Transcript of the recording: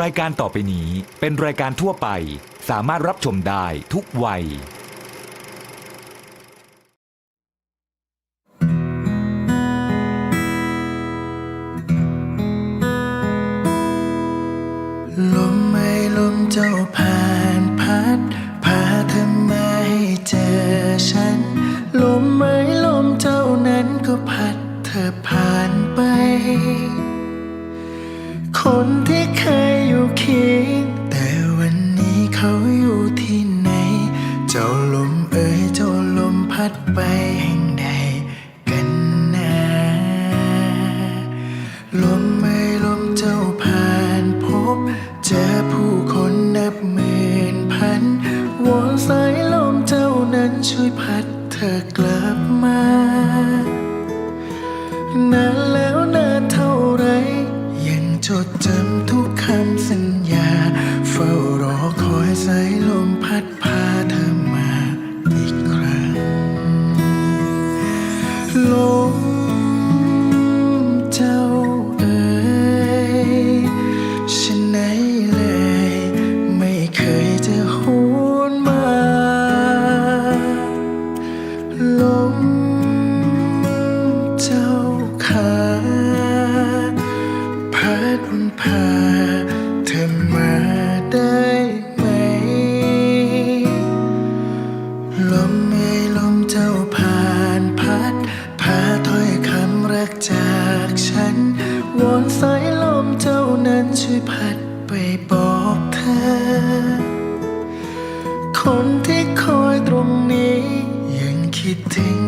รายการต่อไปนี้เป็นรายการทั่วไป สามารถรับชมได้ทุกวัย ลมไม่ลมเจ้าผ่านพัด พาเธอมาให้เจอฉัน ลมไม่ลมเจ้านั้นก็พัดเธอผ่านไป คนที่เคยอยู่เคียง แต่วันนี้เขาอยู่ที่ไหน เจ้าลมเอ่ยเจ้าลมพัดไปแห่งใดกันนะลมไม่ลมเจ้าผ่านพบ เจอผู้คนนับหมื่นพันวอนสายลมเจ้านั้นช่วยพัดเธอกลับมานานแล้ว ลมเจ้าเอ่ยฉันไหนเลย ไม่เคยจะหวนมาลมเจ้าขาพัดวันพาเธอมาได้ไหม ลมไม่ลมเจ้าผ่า นั้นช่วยพัดไปบอกเธอ คนที่คอยตรงนี้ยังคิดถึง